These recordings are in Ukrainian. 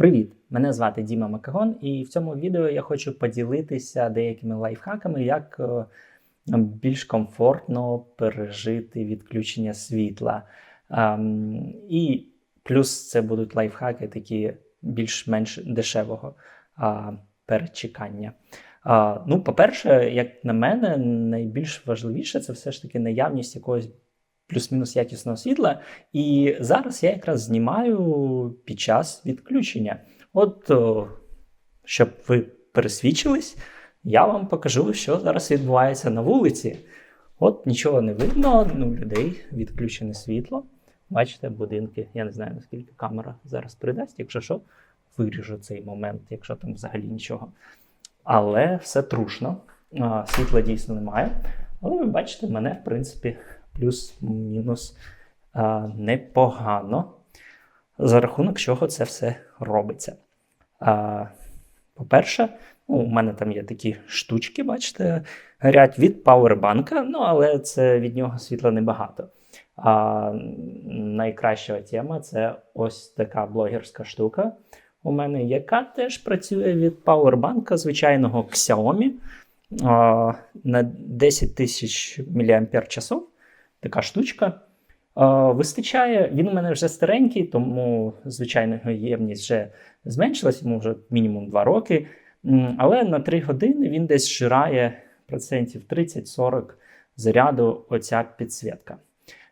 Привіт! Мене звати Діма Макагон, і в цьому відео я хочу поділитися деякими лайфхаками, як е, більш комфортно пережити відключення світла. Ем, І плюс це будуть лайфхаки такі більш-менш дешевого перечекання. Ну, по-перше, як на мене, найбільш важливіше це все ж таки наявність якогось плюс-мінус якісного світла. І зараз я якраз знімаю під час відключення. От, щоб ви пересвідчились, я вам покажу, що зараз відбувається на вулиці. От нічого не видно, ну, людей відключене світло. Бачите, будинки. Я не знаю, наскільки камера зараз придасть, якщо що, виріжу цей момент, якщо там взагалі нічого. Але все трушно, світла дійсно немає. Але ви бачите, мене, в принципі, плюс-мінус непогано, за рахунок чого це все робиться. По-перше, ну, у мене там є такі штучки, бачите, горять від пауербанка, ну, але це від нього світла небагато. А найкраща тема це ось така блогерська штука у мене, яка теж працює від пауербанка звичайного Xiaomi а, на 10 тисяч мАч. Така штучка. Вистачає, він у мене вже старенький, тому звичайно його ємність вже зменшилась, йому вже мінімум 2 роки. Але на 3 години він десь жирає процентів 30-40 заряду оця підсвітка.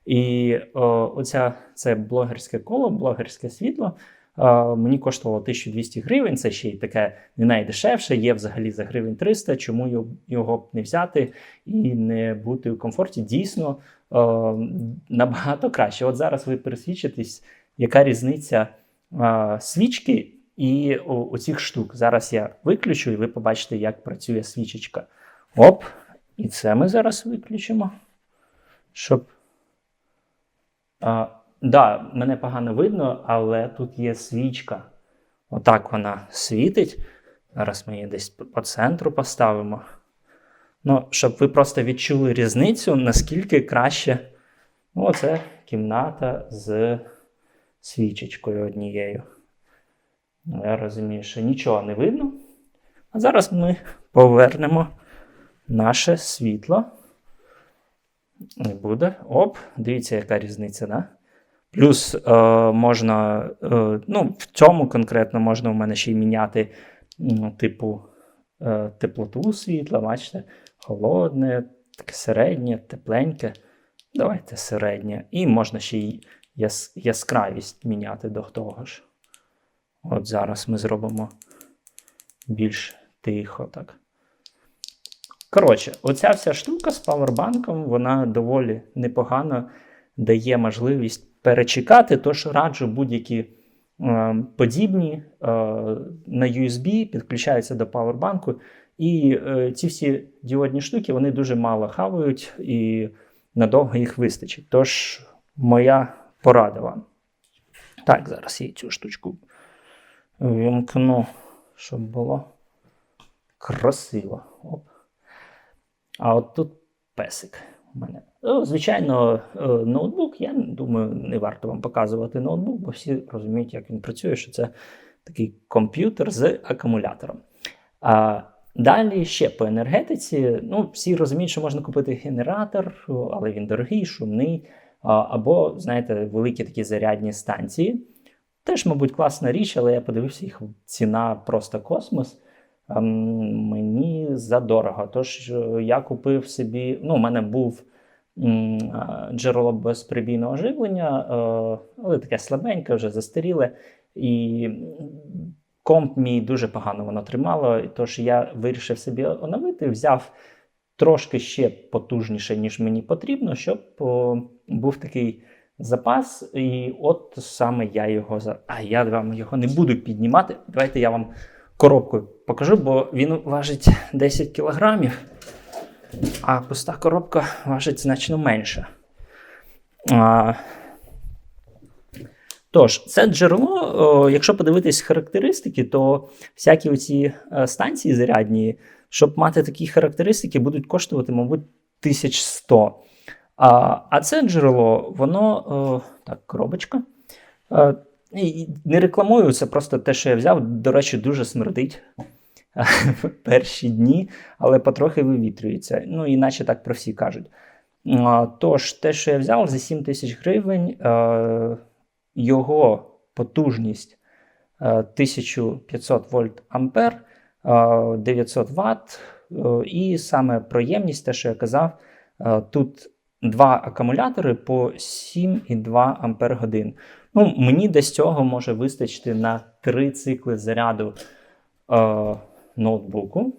І о, оця це блогерське коло, блогерське світло. Е, Мені коштувало 1200 гривень. Це ще й таке не найдешевше, є взагалі за гривень 300. Чому його- б не взяти і не бути у комфорті? Дійсно е, набагато краще. От зараз ви пересвідчитесь, яка різниця е, свічки і оцих штук. Зараз я виключу, і ви побачите, як працює свічечка. Оп, і це ми зараз виключимо. Щоб. Да, мене погано видно, але тут є свічка. Отак вона світить. Зараз ми її десь по центру поставимо. Ну, щоб ви просто відчули різницю, наскільки краще. Ну, оце кімната з свічечкою однією. Ну, Я розумію, що нічого не видно. А зараз ми повернемо наше світло. Не буде. Оп, дивіться, яка різниця, да? Плюс е, можна, е, ну, в цьому конкретно можна у мене ще й міняти, ну, типу, е, теплоту світла, бачите, холодне, таке середнє, тепленьке. Давайте середнє. І можна ще й яс- яскравість міняти до того ж. От зараз ми зробимо більш тихо так. Коротше, оця вся штука з павербанком, вона доволі непогано дає можливість перечекати, тож раджу будь-які е, подібні е, на USB підключаються до павербанку. І е, ці всі діодні штуки вони дуже мало хавають і надовго їх вистачить. Тож, моя порада вам. Так, зараз я цю штучку вімкну, щоб було красиво. Оп. А от тут песик у мене. Ну, звичайно, е, ноутбук. Я думаю, не варто вам показувати ноутбук, бо всі розуміють, як він працює, що це такий комп'ютер з акумулятором. А далі ще по енергетиці. Ну, всі розуміють, що можна купити генератор, але він дорогий, шумний. Або, знаєте, великі такі зарядні станції. Теж, мабуть, класна річ, але я подивився їх ціна просто космос. Ем, Мені задорого. Тож е, я купив собі. Ну, у мене був джерело безприбійного живлення, е, але таке слабеньке, вже застаріле. І комп мій дуже погано воно тримало. Тож я вирішив собі оновити, взяв трошки ще потужніше, ніж мені потрібно, щоб був такий запас. І от саме я його. А я вам його не буду піднімати. Давайте я вам коробку покажу, бо він важить 10 кілограмів, а пуста коробка важить значно менше. А, Тож, це джерело, о, якщо подивитись характеристики, то всякі оці е, станції зарядні, щоб мати такі характеристики, будуть коштувати, мабуть, 1100. А, а це джерело, воно, о, так, коробочка. Е, І- і Не рекламую, це просто те, що я взяв. До речі, дуже смердить перші дні, але потрохи вивітрюється. Ну, іначе так про всі кажуть. Тож, те, що я взяв за 7 тисяч гривень, е, його потужність е, 1500 вольт ампер, е, 900 Вт, е, і саме проємність, те, що я казав, е, тут два акумулятори по 7,2 ампер годин. Ну, мені десь цього може вистачити на три цикли заряду е, ноутбуку.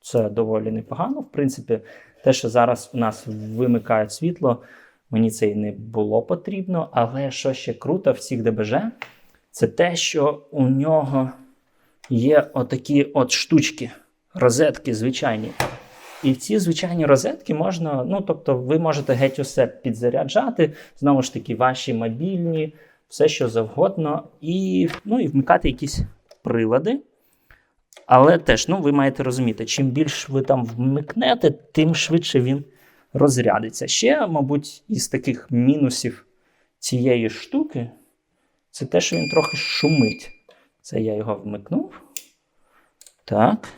Це доволі непогано. В принципі, те, що зараз у нас вимикають світло, мені це і не було потрібно. Але що ще круто в цих ДБЖ, це те, що у нього є отакі от штучки, розетки звичайні. І в ці звичайні розетки можна, ну тобто, ви можете геть усе підзаряджати, знову ж таки, ваші мобільні, все що завгодно, і, ну, і вмикати якісь прилади. Але теж, ну, ви маєте розуміти, чим більш ви там вмикнете, тим швидше він розрядиться. Ще, мабуть, із таких мінусів цієї штуки, це те, що він трохи шумить. Це я його вмикнув. Так.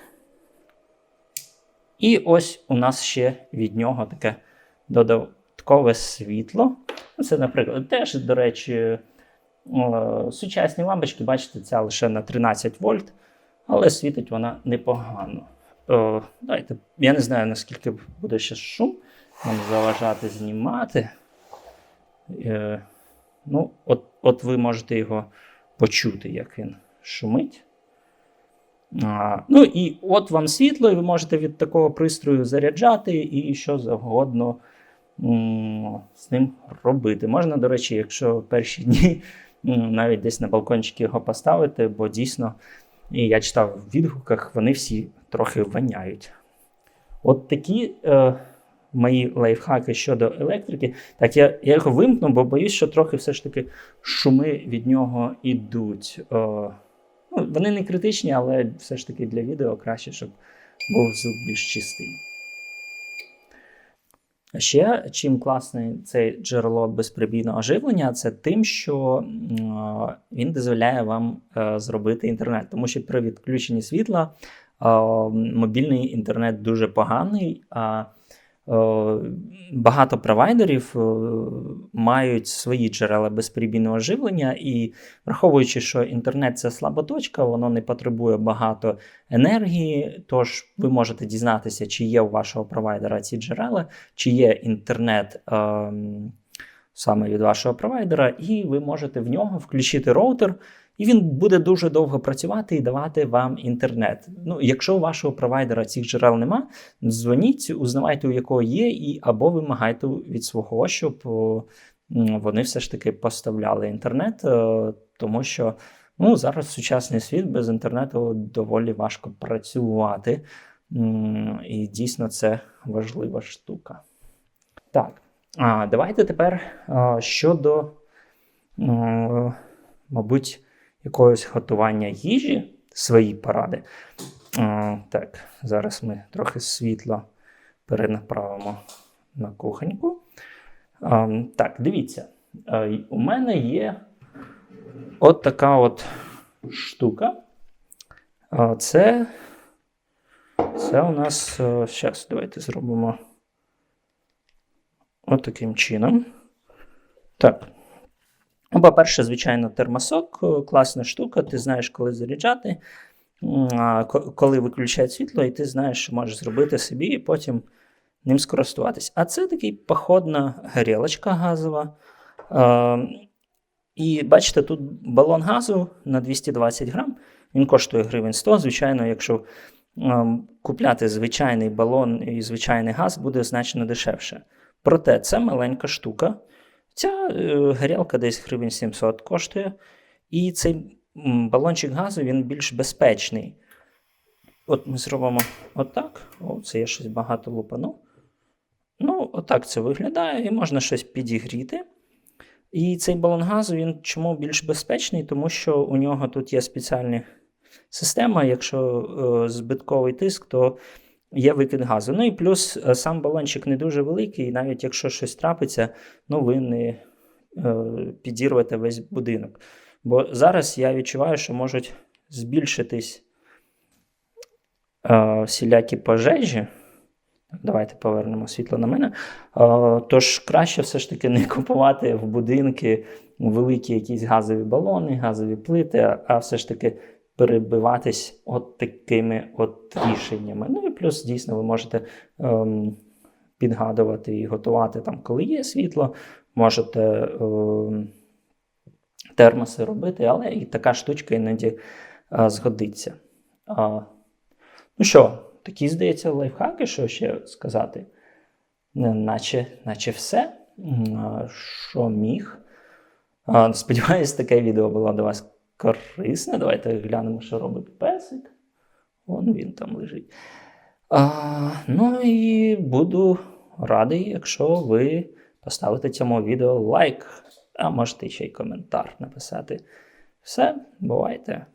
І ось у нас ще від нього таке додаткове світло. Ну, Це, наприклад, теж, до речі, сучасні лампочки, бачите, ця лише на 13 вольт, але світить вона непогано. О, давайте, Я не знаю, наскільки буде ще шум нам заважати знімати. Е, ну, от, от ви можете його почути, як він шумить. А, ну і от вам світло, і ви можете від такого пристрою заряджати і що завгодно з ним робити. Можна, до речі, якщо перші дні навіть десь на балкончики його поставити, бо дійсно, і я читав в відгуках, вони всі трохи воняють. От такі е, мої лайфхаки щодо електрики. Так, я, я його вимкну, бо боюсь, що трохи все ж таки шуми від нього йдуть. Е, Ну, вони не критичні, але все ж таки для відео краще, щоб був звук більш чистий. Ще чим класний цей джерело безприбійного живлення, це тим, що він дозволяє вам е, зробити інтернет. Тому що при відключенні світла е, мобільний інтернет дуже поганий. Багато провайдерів е, мають свої джерела безперебійного живлення, і враховуючи, що інтернет це слаба точка, воно не потребує багато енергії. Тож ви можете дізнатися, чи є у вашого провайдера ці джерела, чи є інтернет е, саме від вашого провайдера, і ви можете в нього включити роутер. І він буде дуже довго працювати і давати вам інтернет. Ну, якщо у вашого провайдера цих джерел нема, дзвоніть, узнавайте, у якого є, і або вимагайте від свого, щоб вони все ж таки поставляли інтернет, е, тому що ну, зараз сучасний світ без інтернету доволі важко працювати. І дійсно це важлива штука. Так, а давайте тепер а, щодо, е, мабуть, якогось готування їжі, свої поради. А, Так, зараз ми трохи світло перенаправимо на кухоньку. А, Так, дивіться, а, у мене є от така от штука. А, Це, це у нас. Зараз, давайте зробимо от таким чином. Так. Ну, по-перше, звичайно, термосок е, класна штука, ти знаєш, коли заряджати, коли виключають світло, і ти знаєш, що можеш зробити собі і потім ним скористуватись. А це такий походна горілочка газова. Е, і бачите, тут балон газу на 220 грам. Він коштує гривень 100. Звичайно, якщо ем, купляти звичайний балон і звичайний газ, буде значно дешевше. Проте це маленька штука. Ця е, горілка десь гривень 700 коштує. І цей балончик газу він більш безпечний. От ми зробимо отак. О, це я щось багато лупану. Ну, отак це виглядає, і можна щось підігріти. І цей балон газу він чому більш безпечний, тому що у нього тут є спеціальна система. Якщо е, збитковий тиск, то є викид газу. Ну і плюс е, сам балончик не дуже великий, і навіть якщо щось трапиться, ну ви не е, підірвете весь будинок. Бо зараз я відчуваю, що можуть збільшитись е, всілякі пожежі. Давайте повернемо світло на мене. Тож краще все ж таки не купувати в будинки великі якісь газові балони, газові плити, а все ж таки перебиватись от такими от рішеннями. Ну і плюс, дійсно, ви можете ем, підгадувати і готувати там, коли є світло, можете ем, термоси робити, але і така штучка іноді е, згодиться. А, ну що, такі, здається, лайфхаки, що ще сказати? Наче, наче все, що міг. Сподіваюсь, таке відео було до вас корисне. Давайте глянемо, що робить песик. Вон він там лежить. А, ну і буду радий, якщо ви поставите цьому відео лайк, а можете ще й коментар написати. Все, бувайте.